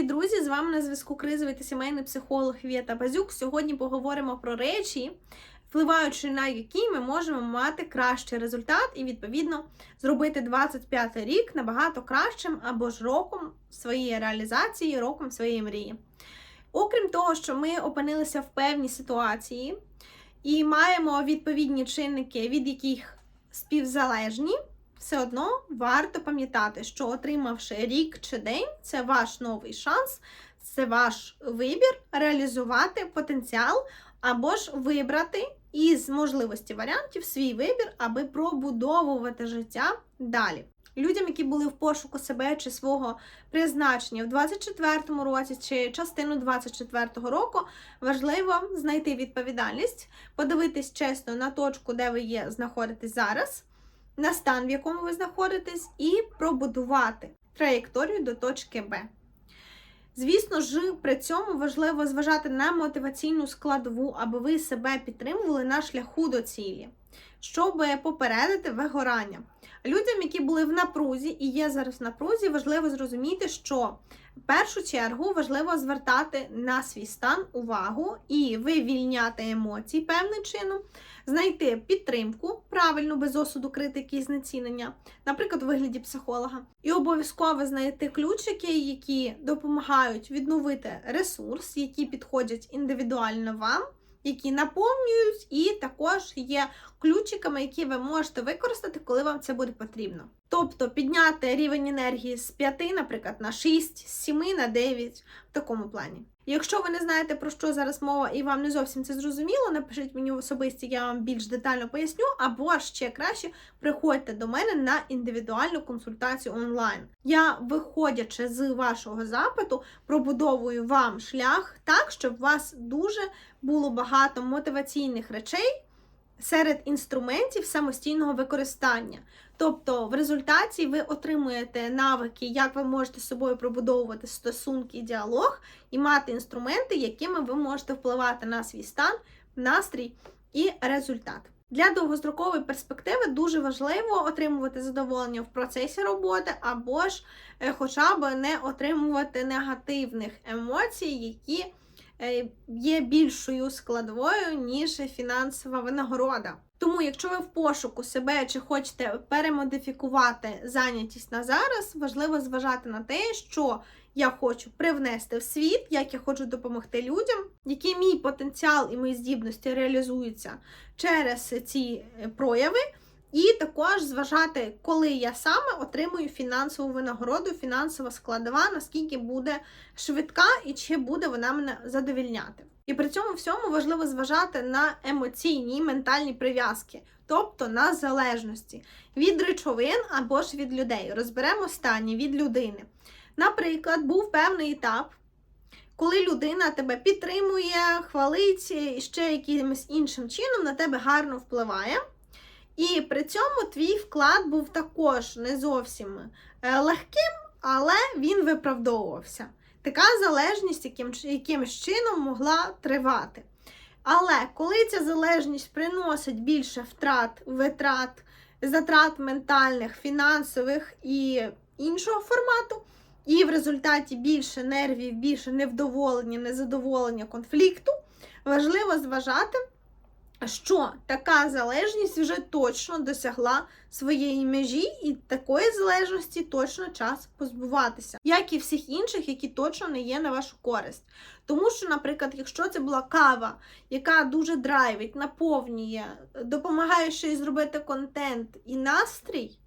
Привіт, друзі! З вами на зв'язку кризовий та сімейний психолог Вєта Базюк. Сьогодні поговоримо про речі, впливаючи на які ми можемо мати кращий результат і, відповідно, зробити 25 рік набагато кращим або ж роком своєї реалізації, роком своєї мрії. Окрім того, що ми опинилися в певній ситуації і маємо відповідні чинники, від яких співзалежні все одно варто пам'ятати, що отримавши рік чи день, це ваш новий шанс, це ваш вибір реалізувати потенціал або ж вибрати із можливості варіантів свій вибір, аби пробудовувати життя далі. Людям, які були в пошуку себе чи свого призначення в 24-му році чи частину 24-го року, важливо знайти відповідальність, подивитись чесно на точку, де ви є, знаходитесь зараз на стан, в якому ви знаходитесь, і пробудувати траєкторію до точки Б. Звісно ж, при цьому важливо зважати на мотиваційну складову, аби ви себе підтримували на шляху до цілі, щоб попередити вигорання. Людям, які були в напрузі і є зараз в напрузі, важливо зрозуміти, що в першу чергу важливо звертати на свій стан увагу і вивільняти емоції певним чином, знайти підтримку, правильну, без осуду, критики і знецінення, наприклад, у вигляді психолога, і обов'язково знайти ключики, які допомагають відновити ресурс, які підходять індивідуально вам. Які наповнюють, і також є ключиками, які ви можете використати, коли вам це буде потрібно. Тобто підняти рівень енергії з 5, наприклад, на 6, з 7 на 9 в такому плані. Якщо ви не знаєте, про що зараз мова і вам не зовсім це зрозуміло, напишіть мені в особисті, я вам більш детально поясню, або ще краще приходьте до мене на індивідуальну консультацію онлайн. Я, виходячи з вашого запиту, пробудовую вам шлях так, щоб у вас дуже було багато мотиваційних речей серед інструментів самостійного використання. Тобто, в результаті ви отримуєте навики, як ви можете з собою пробудовувати стосунки і діалог, і мати інструменти, якими ви можете впливати на свій стан, настрій і результат. Для довгострокової перспективи дуже важливо отримувати задоволення в процесі роботи, або ж е, хоча б не отримувати негативних емоцій, які є більшою складовою, ніж фінансова винагорода. Тому, якщо ви в пошуку себе чи хочете перемодифікувати зайнятість на зараз, важливо зважати на те, що я хочу привнести в світ, як я хочу допомогти людям, який мій потенціал і мої здібності реалізуються через ці е, прояви. І також зважати, коли я саме отримую фінансову винагороду, фінансова складова, наскільки буде швидка і чи буде вона мене задовільняти. І при цьому всьому важливо зважати на емоційні ментальні прив'язки, тобто на залежності від речовин або ж від людей. Розберемо стані від людини. Наприклад, був певний етап, коли людина тебе підтримує, хвалить і ще якимось іншим чином на тебе гарно впливає. І при цьому твій вклад був також не зовсім е, легким, але він виправдовувався. Така залежність яким, якимось чином могла тривати. Але коли ця залежність приносить більше втрат, витрат, затрат ментальних, фінансових і іншого формату, і в результаті більше нервів, більше невдоволення, незадоволення конфлікту, важливо зважати що така залежність вже точно досягла своєї межі, і такої залежності точно час позбуватися, як і всіх інших, які точно не є на вашу користь. Тому що, наприклад, якщо це була кава, яка дуже драйвить, наповнює, допомагає ще й зробити контент і настрій.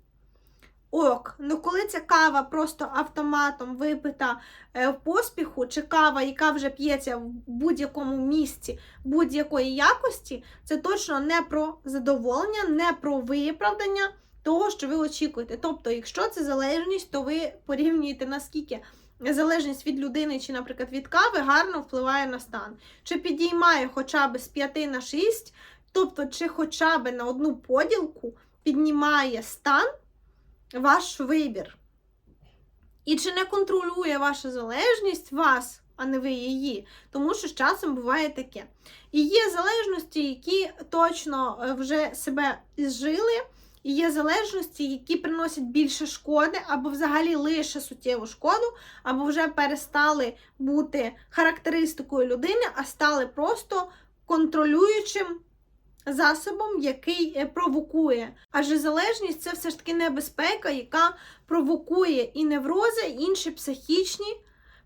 Ок, ну коли ця кава просто автоматом випита е, в поспіху, чи кава, яка вже п'ється в будь-якому місці будь-якої якості, це точно не про задоволення, не про виправдання того, що ви очікуєте. Тобто, якщо це залежність, то ви порівнюєте наскільки залежність від людини, чи, наприклад, від кави гарно впливає на стан. Чи підіймає хоча б з 5 на 6, тобто, чи хоча б на одну поділку піднімає стан ваш вибір. І чи не контролює ваша залежність вас, а не ви її, тому що з часом буває таке. І є залежності, які точно е, вже себе зжили, І є залежності, які приносять більше шкоди, або взагалі лише суттєву шкоду, або вже перестали бути характеристикою людини, а стали просто контролюючим засобом, який е, провокує. Адже залежність це все ж таки небезпека, яка провокує і неврози, і інші психічні.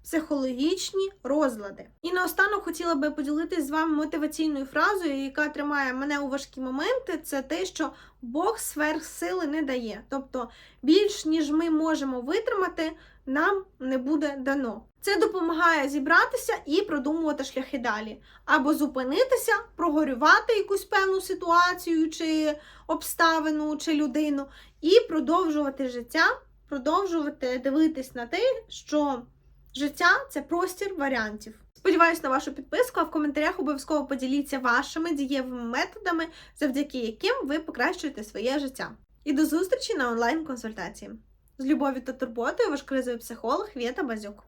Психологічні розлади. І наостанок хотіла би поділитися з вами мотиваційною фразою, яка тримає мене у важкі моменти, це те, що Бог сверх сили не дає. Тобто більш ніж ми можемо витримати, нам не буде дано. Це допомагає зібратися і продумувати шляхи далі. Або зупинитися, прогорювати якусь певну ситуацію, чи обставину, чи людину, і продовжувати життя, продовжувати дивитись на те, що життя це простір варіантів. Сподіваюсь на вашу підписку, а в коментарях обов'язково поділіться вашими дієвими методами, завдяки яким ви покращуєте своє життя. І до зустрічі на онлайн-консультації. З любов'ю та турботою ваш кризовий психолог Вєта Базюк.